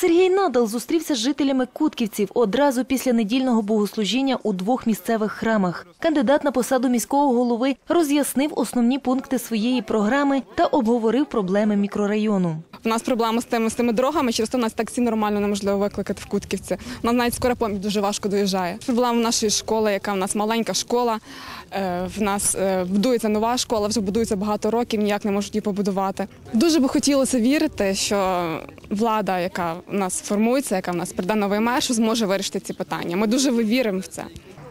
Сергій Надал зустрівся з жителями Кутківців одразу після недільного богослужіння у двох місцевих храмах. Кандидат на посаду міського голови роз'яснив основні пункти своєї програми та обговорив проблеми мікрорайону. У нас проблема з тими, з тими дорогами, через то нас таксі нормально неможливо викликати в Кутківці. У нас навіть скоро поміч дуже важко доїжджає. Проблема нашої школи, яка в нас маленька школа. Е, В нас е, будується нова школа, вже будується багато років, ніяк не можуть її побудувати. Дуже би хотілося вірити, що влада, яка в нас формується, яка в нас прийде новий мер, зможе вирішити ці питання. Ми дуже віримо в це.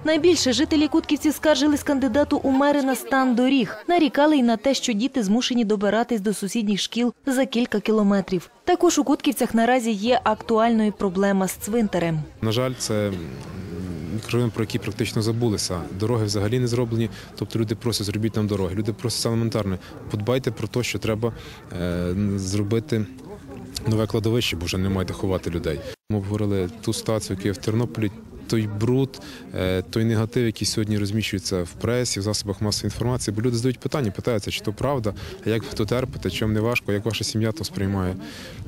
Найбільше жителі Кутківців скаржились кандидату у мери на стан доріг. Нарікали й на те, що діти змушені добиратись до сусідніх шкіл за кілька кілометрів. Також у Кутківцях наразі є актуальною проблема з цвинтарем. На жаль, це мікрорайон, про який практично забулися. Дороги взагалі не зроблені. Тобто люди просять зробіть нам дороги. Люди просять елементарно. Подбайте про те, що треба е, зробити нове кладовище, бо вже немає де ховати людей. Ми обговорили ту ситуацію, яка є в Тернополі. Той бруд, е, той негатив, який сьогодні розміщується в пресі, в засобах масової інформації, бо люди задають питання, питаються, чи то правда, а як ви то терпите, чим не важко, як ваша сім'я то сприймає.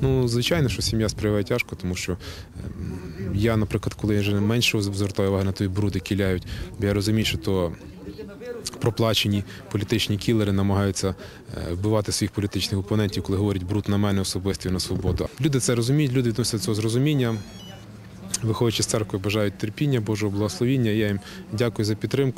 Ну, звичайно, що сім'я сприймає тяжко, тому що ем, я, наприклад, коли я вже менше звертаю увагу на той бруд, який ляють, бо я розумію, що то проплачені політичні кілери намагаються е, вбивати своїх політичних опонентів, коли говорять бруд на мене особисто і на свободу. Люди це розуміють, люди відносяться до цього з розумінням. Виходячи з церкви, бажають терпіння, Божого благословіння. Я їм дякую за підтримку.